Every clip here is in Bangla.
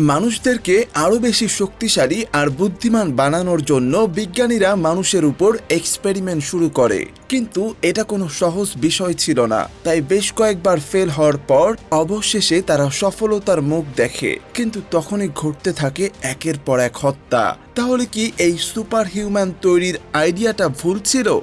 মানুষদেরকে আরও বেশি শক্তিশালী আর বুদ্ধিমান বানানোর জন্য বিজ্ঞানীরা মানুষের উপর এক্সপেরিমেন্ট শুরু করে। কিন্তু এটা কোনো সহজ বিষয় ছিল না। তাই বেশ কয়েকবার ফেল হওয়ার পর অবশেষে তারা সফলতার মুখ দেখে। কিন্তু তখনই ঘটতে থাকে একের পর এক হত্যা। তাহলে কি এই সুপার হিউম্যান তৈরির আইডিয়াটা ভুল ছিল?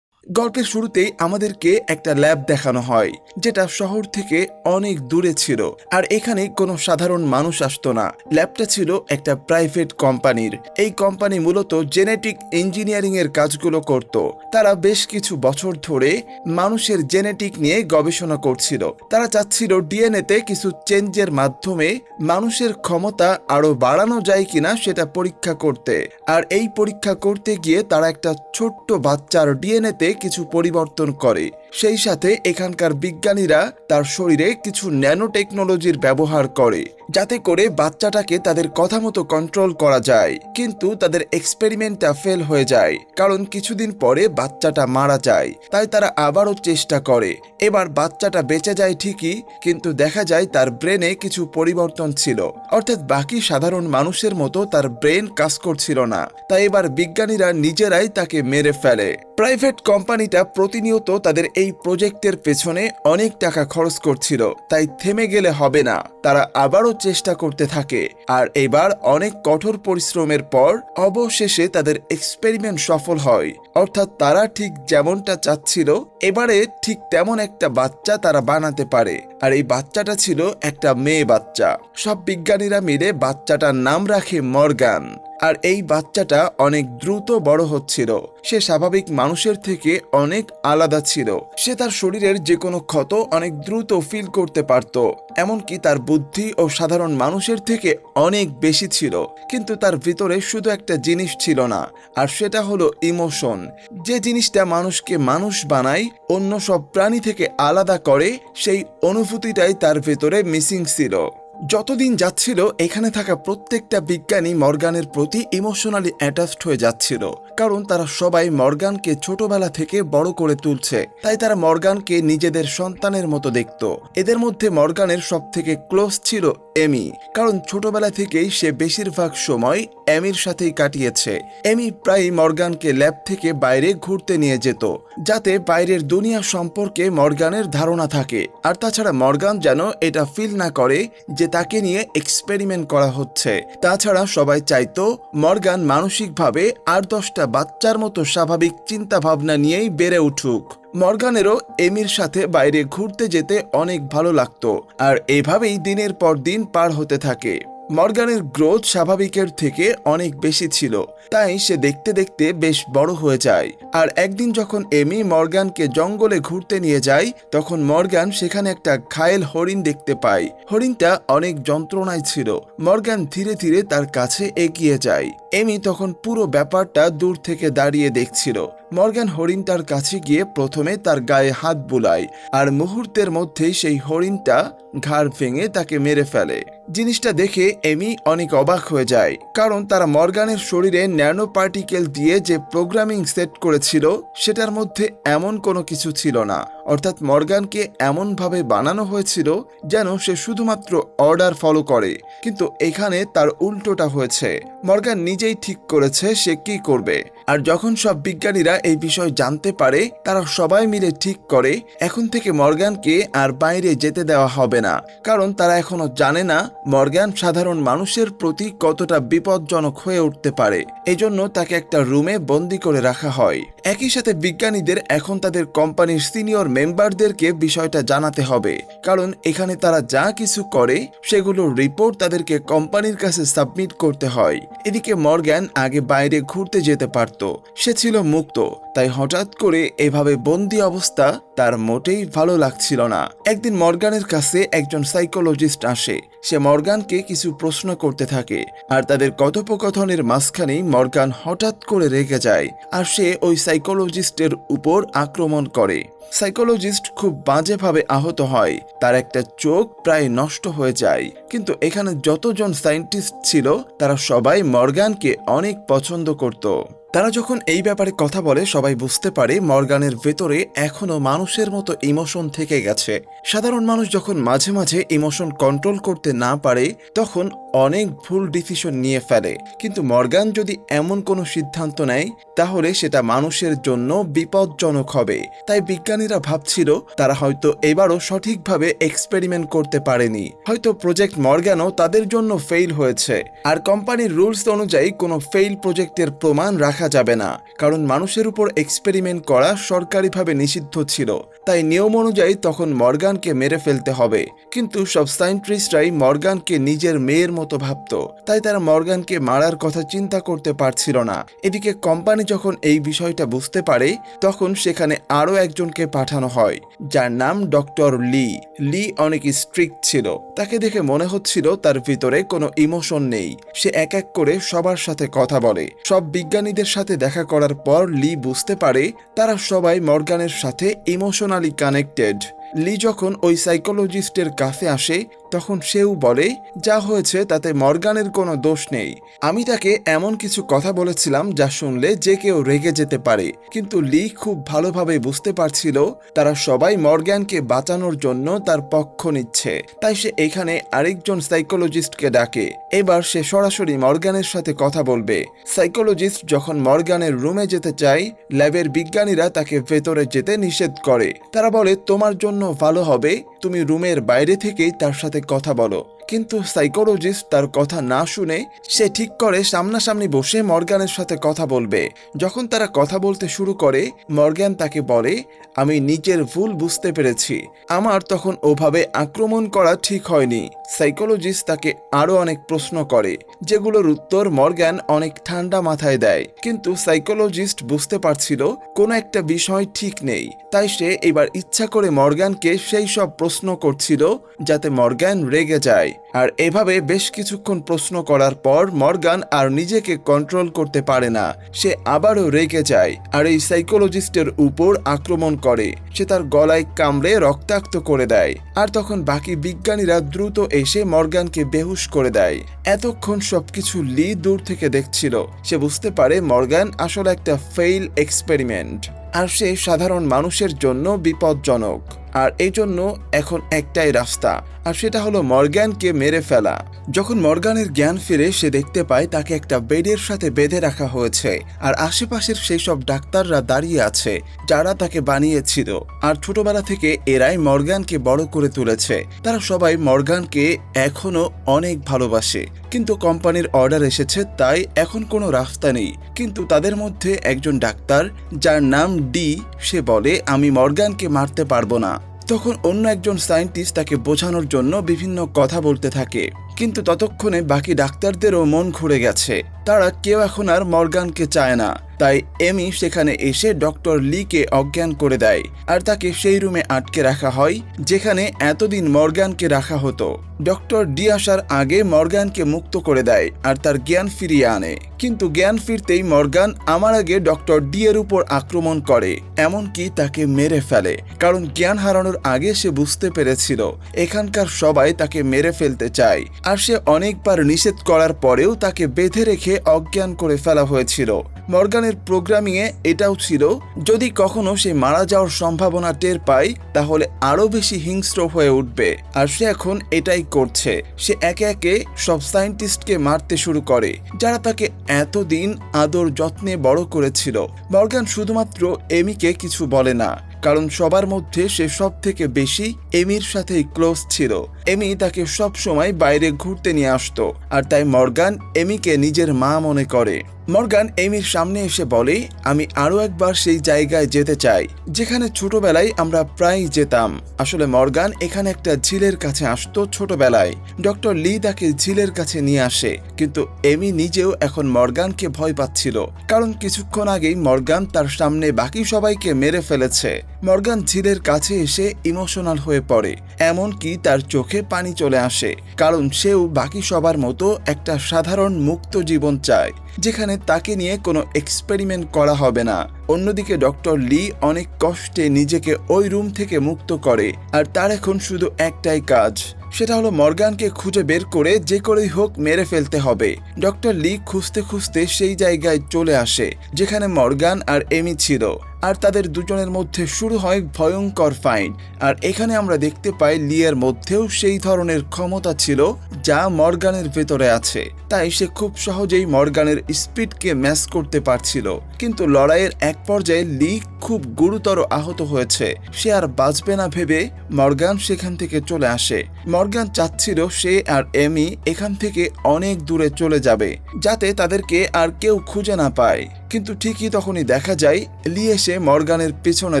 গল্পের শুরুতেই আমাদেরকে একটা ল্যাব দেখানো হয়, যেটা শহর থেকে অনেক দূরে ছিল, আর এখানে কোনো সাধারণ মানুষ আসতো না। ল্যাবটা ছিল একটা প্রাইভেট কোম্পানির। এই কোম্পানি মূলত জেনেটিক ইঞ্জিনিয়ারিং এর কাজগুলো করত। তারা বেশ কিছু বছর ধরে মানুষের জেনেটিক নিয়ে গবেষণা করছিল। তারা চাচ্ছিল ডিএনএতে কিছু চেঞ্জের মাধ্যমে মানুষের ক্ষমতা আরও বাড়ানো যায় কিনা সেটা পরীক্ষা করতে। আর এই পরীক্ষা করতে গিয়ে তারা একটা ছোট্ট বাচ্চার ডিএনএতে কিছু পরিবর্তন করে। সেই সাথে এখানকার বিজ্ঞানীরা তার শরীরে কিছু ন্যানো টেকনোলজির ব্যবহার করে, যাতে করে বাচ্চাটাকে তাদের কথা মতো কন্ট্রোল করা যায়। কিন্তু তাদের এক্সপেরিমেন্টটা ফেল হয়ে যায়, কারণ কিছুদিন পরে বাচ্চাটা মারা যায়, তাই তারা আবারও চেষ্টা করে। এবার বাচ্চাটা বেঁচে যায় ঠিকই, কিন্তু দেখা যায় তার ব্রেনে কিছু পরিবর্তন ছিল। অর্থাৎ বাকি সাধারণ মানুষের মতো তার ব্রেন কাজ করছিল না। তাই এবার বিজ্ঞানীরা নিজেরাই তাকে মেরে ফেলে। প্রাইভেট কোম্পানিটা প্রতিনিয়ত তাদের এই প্রজেক্টের পেছনে অনেক টাকা খরচ করছিল, তাই থেমে গেলে হবে না। তারা আবারও চেষ্টা করতে থাকে। আর এবার অনেক কঠোর পরিশ্রমের পর অবশেষে তাদের এক্সপেরিমেন্ট সফল হয়। অর্থাৎ তারা ঠিক যেমনটা চাচ্ছিল, এবারে ঠিক তেমন একটা বাচ্চা তারা বানাতে পারে। আর এই বাচ্চাটা ছিল একটা মেয়ে বাচ্চা। সব বিজ্ঞানীরা মিলে বাচ্চাটার নাম রাখে মর্গান। আর এই বাচ্চাটা অনেক দ্রুত বড় হচ্ছিল। সে স্বাভাবিক মানুষের থেকে অনেক আলাদা ছিল। সে তার শরীরের যে কোনো ক্ষত অনেক দ্রুত ফিল করতে পারত। এমনকি তার বুদ্ধি ও সাধারণ মানুষের থেকে অনেক বেশি ছিল। কিন্তু তার ভিতরে শুধু একটা জিনিস ছিল না, আর সেটা হলো ইমোশন যে জিনিসটা মানুষকে মানুষ বানায়, অন্য সব প্রাণী থেকে আলাদা করে, সেই অনুভূতিটাই তার ভেতরে মিসিং ছিল। যতদিন যাচ্ছিল এখানে থাকা প্রত্যেকটা বিজ্ঞানী মর্গানের প্রতি ইমোশনালি অ্যাটাচড হয়ে যাচ্ছিল। কারণ তারা সবাই মর্গানকে ছোটবেলা থেকে বড় করে তুলছে। তাই তারা মর্গানকে নিজেদের সন্তানের মতো দেখত। এদের মধ্যে মর্গানের সব থেকে ক্লোজ ছিল এমি, কারণ ছোটবেলা থেকেই সে বেশিরভাগ সময় এমির সাথেই কাটিয়েছে। এমি প্রায় মর্গানকে ল্যাব থেকে বাইরে ঘুরতে নিয়ে যেত, যাতে বাইরের দুনিয়া সম্পর্কে মর্গানের ধারণা থাকে। আর তাছাড়া মর্গান যেন এটা ফিল না করে যে তাকে নিয়ে এক্সপেরিমেন্ট করা হচ্ছে। তাছাড়া সবাই চাইতো মর্গান মানসিকভাবে আর দশটা বাচ্চার মতো স্বাভাবিক চিন্তা ভাবনা নিয়েই বেড়ে উঠুক। মর্গানেরও এমির সাথে বাইরে ঘুরতে যেতে অনেক ভালো লাগতো, আর এভাবেই দিনের পর দিন পার হতে থাকে। মর্গানের গ্রোথ স্বাভাবিকের থেকে অনেক বেশি ছিল, তাই সে দেখতে দেখতে বেশ বড় হয়ে যায়। আর একদিন যখন এমি মর্গানকে জঙ্গলে ঘুরতে নিয়ে যায়, তখন মর্গান সেখানে একটা ঘায়েল হরিণ দেখতে পায়। হরিণটা অনেক যন্ত্রণায় ছিল। মর্গান ধীরে ধীরে তার কাছে এগিয়ে যায়। এমি তখন পুরো ব্যাপারটা দূর থেকে দাঁড়িয়ে দেখছিল। মর্গান হরিণটার কাছে গিয়ে প্রথমে তার গায়ে হাত বুলায় আর মুহূর্তের মধ্যেই সেই হরিণটা ঘাড় ভেঙে তাকে মেরে ফেলে। জিনিসটা দেখে এমি অনেক অবাক হয়ে যায়, কারণ তারা মর্গানের শরীরে ন্যানো পার্টিকেল দিয়ে যে প্রোগ্রামিং সেট করেছিল, সেটার মধ্যে এমন কোনো কিছু ছিল না। অর্থাৎ মর্গানকে এমনভাবে বানানো হয়েছিল যেন সে শুধুমাত্র অর্ডার ফলো করে, কিন্তু এখানে তার উল্টোটা হয়েছে। মর্গান নিজেই ঠিক করেছে সে কি করবে। আর যখন সব বিজ্ঞানীরা এই বিষয় জানতে পারে, তারা সবাই মিলে ঠিক করে, এখন থেকে মর্গানকে আর বাইরে যেতে দেওয়া হবে না। কারণ তারা এখনও জানে না মর্গান সাধারণ মানুষের প্রতি কতটা বিপজ্জনক হয়ে উঠতে পারে। এজন্য তাকে একটা রুমে বন্দি করে রাখা হয়। একই সাথে বিজ্ঞানীদের এখন তাদের কোম্পানির সিনিয়র মেম্বারদেরকে বিষয়টা জানাতে হবে। কারণ এখানে তারা যা কিছু করে, সেগুলোর রিপোর্ট তাদেরকে কোম্পানির কাছে সাবমিট করতে হয়। এদিকে মর্গ্যান আগে বাইরে ঘুরতে যেতে পারত সে ছিল মুক্ত। তাই হঠাৎ করে এভাবে বন্দি অবস্থা তার মোটেই ভালো লাগছিল না। একদিন মর্গানের কাছে একজন সাইকোলজিস্ট আসে। সে মর্গানকে কিছু প্রশ্ন করতে থাকে। আর তাদের কথোপকথনের মাঝখানেই মর্গান হঠাৎ করে রেগে যায়। আর সে ওই সাইকোলজিস্টের উপর আক্রমণ করে। সাইকোলজিস্ট খুব বাজেভাবে আহত হয়। তার একটা চোখ প্রায় নষ্ট হয়ে যায়। কিন্তু এখানে যতজন সায়েন্টিস্ট ছিল, তারা সবাই মর্গানকে অনেক পছন্দ করত। তারা যখন এই ব্যাপারে কথা বলে, সবাই বুঝতে পারে মর্গানের ভেতরে এখনও মানুষের মতো ইমোশন থেকে গেছে। সাধারণ মানুষ যখন মাঝে মাঝে ইমোশন কন্ট্রোল করতে না পারে, তখন অনেক ভুল ডিসিশন নিয়ে ফেলে। কিন্তু মর্গান যদি এমন কোনো সিদ্ধান্ত নেয়, তাহলে সেটা মানুষের জন্য বিপজ্জনক হবে। তাই বিজ্ঞানীরা ভাবছিল, তারা হয়তো এবারও সঠিকভাবে এক্সপেরিমেন্ট করতে পারেনি। হয়তো প্রজেক্ট মর্গানও তাদের জন্য ফেইল হয়েছে। আর কোম্পানির রুলস অনুযায়ী কোনো ফেইল প্রজেক্টের প্রমাণ রাখা যাবে না, কারণ মানুষের উপর এক্সপেরিমেন্ট করা সরকারিভাবে নিষিদ্ধ ছিল। তাই নিয়ম অনুযায়ী তখন মর্গানকে মেরে ফেলতে হবে। কিন্তু সব সায়েন্টিস্টরাই মর্গানকে নিজের মেয়ের মতো ভাবত। তাই তারা মর্গানকে মারার কথা চিন্তা করতে পারছিল না। এদিকে কোম্পানি যখন এই বিষয়টা বুঝতে পারে, তখন সেখানে আরও একজনকে পাঠানো হয়, যার নাম ডক্টর লি লি অনেক স্ট্রিক্ট ছিল। তাকে দেখে মনে হচ্ছিল তার ভিতরে কোনো ইমোশন নেই। সে এক এক করে সবার সাথে কথা বলে। সব বিজ্ঞানীদের সাথে দেখা করার পর লি বুঝতে পারে তারা সবাই মর্গানের সাথে ইমোশনালি কানেক্টেড লি যখন ওই সাইকোলজিস্টের কাছে আসে তখন সেও বলে, যা হয়েছে তাতে মর্গানের কোনো দোষ নেই। আমি তাকে এমন কিছু কথা বলেছিলাম যা শুনলে যে কেউ রেগে যেতে পারে। কিন্তু লি খুব ভালোভাবে বুঝতে পারছিল, তারা সবাই মর্গ্যানকে বাঁচানোর জন্য তার পক্ষ নিচ্ছে। তাই সে এখানে আরেকজন সাইকোলজিস্টকে ডাকে। এবার সে সরাসরি মর্গানের সাথে কথা বলবে। সাইকোলজিস্ট যখন মর্গানের রুমে যেতে চায়, ল্যাবের বিজ্ঞানীরা তাকে ভেতরে যেতে নিষেধ করে। তারা বলে, তোমার জন্য ভালো হবে। তুমি রুমের বাইরে থেকেই তার সাথে কথা বলো। কিন্তু সাইকোলজিস্ট তার কথা না শুনে সে ঠিক করে সামনাসামনি বসে মর্গ্যানের সাথে কথা বলবে। যখন তারা কথা বলতে শুরু করে মর্গ্যান তাকে বলে, আমি নিজের ভুল বুঝতে পেরেছি। আমার তখন ওভাবে আক্রমণ করা ঠিক হয়নি। সাইকোলজিস্ট তাকে আরও অনেক প্রশ্ন করে, যেগুলোর উত্তর মর্গ্যান অনেক ঠান্ডা মাথায় দেয়। কিন্তু সাইকোলজিস্ট বুঝতে পারছিল, কোনো একটা বিষয় ঠিক নেই। তাই সে এবার ইচ্ছা করে মর্গ্যানকে সেই সব প্রশ্ন করছিল, যাতে মর্গ্যান রেগে যায়। আর এভাবে বেশ কিছুক্ষণ প্রশ্ন করার পর মর্গান আর নিজেকে কন্ট্রোল করতে পারে না। সে আবারও রেগে যায়, আর এই সাইকোলজিস্টের উপর আক্রমণ করে। সে তার গলায় কামড়ে রক্তাক্ত করে দেয়। আর তখন বাকি বিজ্ঞানীরা দ্রুত এসে মর্গানকে বেহুশ করে দেয়। এতক্ষণ সবকিছু লি দূর থেকে দেখছিল। সে বুঝতে পারে মর্গান আসলে একটা ফেইল এক্সপেরিমেন্ট আর সে সাধারণ মানুষের জন্য বিপজ্জনক। আর এই জন্য এখন একটাই রাস্তা। আর সেটা হলো মর্গ্যানকে মেরে ফেলা। যখন মর্গানের জ্ঞান ফিরে, সে দেখতে পায় তাকে একটা বেডের সাথে বেঁধে রাখা হয়েছে। আর আশেপাশের সেই সব ডাক্তাররা দাঁড়িয়ে আছে, যারা তাকে বানিয়েছিল। আর ছোটবেলা থেকে এরাই মর্গানকে বড় করে তুলেছে। তারা সবাই মর্গানকে এখনও অনেক ভালোবাসে। কিন্তু কোম্পানির অর্ডার এসেছে, তাই এখন কোনো রাস্তা নেই। কিন্তু তাদের মধ্যে একজন ডাক্তার, যার নাম ডি, সে বলে, আমি মর্গানকে মারতে পারব না। তখন অন্য একজন সায়েন্টিস্ট তাকে বোঝানোর জন্য বিভিন্ন কথা বলতে থাকে। কিন্তু ততক্ষণে বাকি ডাক্তারদেরও মন ঘুরে গেছে। তারা কেউ এখন আর মর্গানকে চায় না। তাই এমি সেখানে এসে ডক্টর লিকে অজ্ঞান করে দেয় আর তাকে সেই রুমে আটকে রাখা হয়, যেখানে এতদিন মর্গানকে রাখা হতো। ডক্টর ডি আসার আগে মর্গানকে মুক্ত করে দেয় আর তার জ্ঞান ফিরিয়ে আনে। কিন্তু জ্ঞান ফিরতেই মর্গান আমার আগে ডক্টর ডি এর উপর আক্রমণ করে, এমনকি তাকে মেরে ফেলে। কারণ জ্ঞান হারানোর আগে সে বুঝতে পেরেছিল, এখানকার সবাই তাকে মেরে ফেলতে চায়। আর সে অনেকবার নিষেধ করার পরেও তাকে বেঁধে রেখে অজ্ঞান করে ফেলা হয়েছিল। মর্গানের প্রোগ্রামিংয়ে এটাও ছিল, যদি কখনো সে মারা যাওয়ার সম্ভাবনা টের পায়, তাহলে আরও বেশি হিংস্র হয়ে উঠবে। আর সে এখন এটাই করছে। সে একে একে সব সায়েন্টিস্টকে মারতে শুরু করে, যারা তাকে এতদিন আদর যত্নে বড় করেছিল। মর্গান শুধুমাত্র এমিকে কিছু বলে না, কারণ সবার মধ্যে সে সব থেকে বেশি এমির সাথেই ক্লোজ ছিল। এমি তাকে সব সময় বাইরে ঘুরতে নিয়ে আসতো, আর তাই মর্গান এমিকে নিজের মা মনে করে। মর্গান এমির সামনে এসে বলে, আমি আরও একবার সেই জায়গায় যেতে চাই, যেখানে ছোটবেলায় আমরা প্রায় যেতাম। আসলে মর্গান এখানে একটা ঝিলের কাছে আসতো ছোটবেলায়। ডক্টর লি তাকে ঝিলের কাছে নিয়ে আসে, কিন্তু এমি নিজেও এখন মর্গানকে ভয় পাচ্ছিল, কারণ কিছুক্ষণ আগেই মর্গান তার সামনে বাকি সবাইকে মেরে ফেলেছে। মর্গান ঝিলের কাছে এসে ইমোশনাল হয়ে পড়ে, এমনকি তার চোখে পানি চলে আসে, কারণ সেও বাকি সবার মতো একটা সাধারণ মুক্ত জীবন চায়, যেখানে তাকে নিয়ে কোনো এক্সপেরিমেন্ট করা হবে না। অন্যদিকে ডক্টর লি অনেক কষ্টে নিজেকে ওই রুম থেকে মুক্ত করে, আর তার এখন শুধু একটাই কাজ। সেটা হলো মর্গানকে খুঁজে বের করে যে করেই হোক মেরে ফেলতে হবে। ডক্টর লি খুঁজতে খুঁজতে সেই জায়গায় চলে আসে, যেখানে মর্গান আর এমি ছিল। আর তাদের দুজনের মধ্যে শুরু হয় ভয়ঙ্কর ফাইট আর এখানে আমরা দেখতে পাই লিয়ের মধ্যেও সেই ধরনের ক্ষমতা ছিল যা মর্গানের ভেতরে আছে। তাই সে খুব সহজেই মর্গানের স্পিডকে ম্যাচ করতে পারছিল। কিন্তু লড়াইয়ের এক পর্যায়ে লি খুব গুরুতর আহত হয়েছে। সে আর বাঁচবে না ভেবে মর্গান সেখান থেকে চলে আসে। মর্গান চাচ্ছিল সে আর এমি এখান থেকে অনেক দূরে চলে যাবে, যাতে তাদেরকে আর কেউ খুঁজে না পায়। কিন্তু ঠিকই তখনই দেখা যায়, লি এসে মর্গানের পেছনে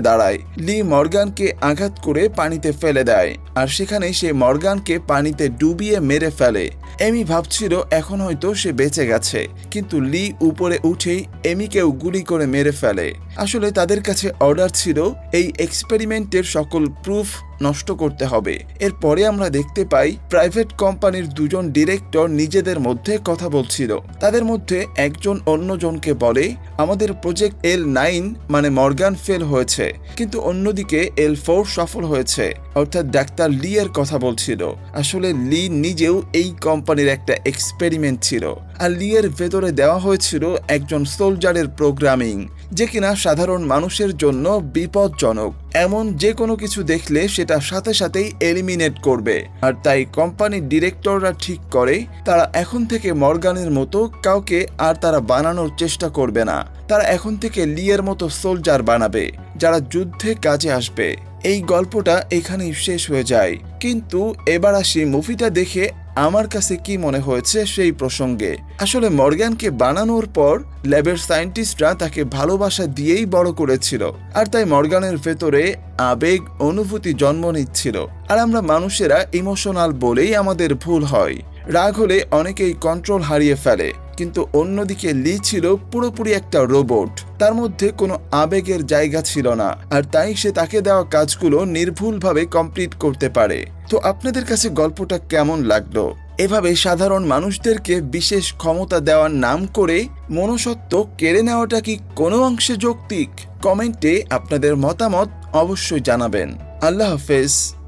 দাঁড়ায়। লি মর্গানকে আঘাত করে পানিতে ফেলে দেয়, আর সেখানে সে মর্গানকে পানিতে ডুবিয়ে মেরে ফেলে। এমি ভাবছিল, এখন হয়তো সে বেঁচে গেছে, কিন্তু লি উপরে উঠেই এমিকেও গুলি করে মেরে ফেলে। আসলে তাদের কাছে অর্ডার ছিল, এই এক্সপেরিমেন্টের সকল প্রুফ নষ্ট করতে হবে। এরপরে আমরা দেখতে পাই, প্রাইভেট কোম্পানির দুজন ডিরেক্টর নিজেদের মধ্যে কথা বলছিল। তাদের মধ্যে একজন অন্যজনকে বলে, আমাদের প্রজেক্ট এল নাইন মানে মর্গান ফেল হয়েছে, কিন্তু অন্যদিকে এল ফোর সফল হয়েছে। অর্থাৎ ডাক্তার লি এর কথা বলছিল। আসলে লি নিজেও এই কোম্পানির একটা এক্সপেরিমেন্ট ছিল। এর ভেতরে দেওয়া হয়েছিল একজন সোলজারের প্রোগ্রামিং, যে কিনা সাধারণ মানুষের জন্য বিপজ্জনক। এমন যে কোনো কিছু দেখলে সেটা সাথে সাথেই এলিমিনেট করবে। আর তাই কোম্পানির ডিরেক্টররা ঠিক করে, তারা এখন থেকে মর্গানের মতো কাউকে আর তারা বানানোর চেষ্টা করবে না। তারা এখন থেকে লিয়ের মতো সোলজার বানাবে, যারা যুদ্ধে কাজে আসবে। এই গল্পটা এখানেই শেষ হয়ে যায়। কিন্তু এবার আসি মুভিটা দেখে আমার কাছে কি মনে হয়েছে সেই প্রসঙ্গে। আসলে মর্গ্যানকে বানানোর পর ল্যাবের সায়েন্টিস্টরা তাকে ভালোবাসা দিয়েই বড় করেছিল। আর তাই মর্গানের ভেতরে আবেগ, অনুভূতি জন্ম নিচ্ছিল। আর আমরা মানুষেরা ইমোশনাল বলেই আমাদের ভুল হয়। রাগ হলে অনেকেই কন্ট্রোল হারিয়ে ফেলে, কিন্তু অন্যদিকে লি ছিল পুরোপুরি একটা রোবট তার মধ্যে কোনো আবেগের জায়গা ছিল না, আর তাই সে তাকে দেওয়া কাজগুলো নির্ভুলভাবে কমপ্লিট করতে পারে। তো আপনাদের কাছে গল্পটা কেমন লাগল? এভাবে সাধারণ মানুষদেরকে বিশেষ ক্ষমতা দেওয়ার নাম করে মনুষ্যত্ব কেড়ে নেওয়াটা কি কোনো অংশে যৌক্তিক? কমেন্টে আপনাদের মতামত অবশ্যই জানাবেন। আল্লাহ হাফেজ।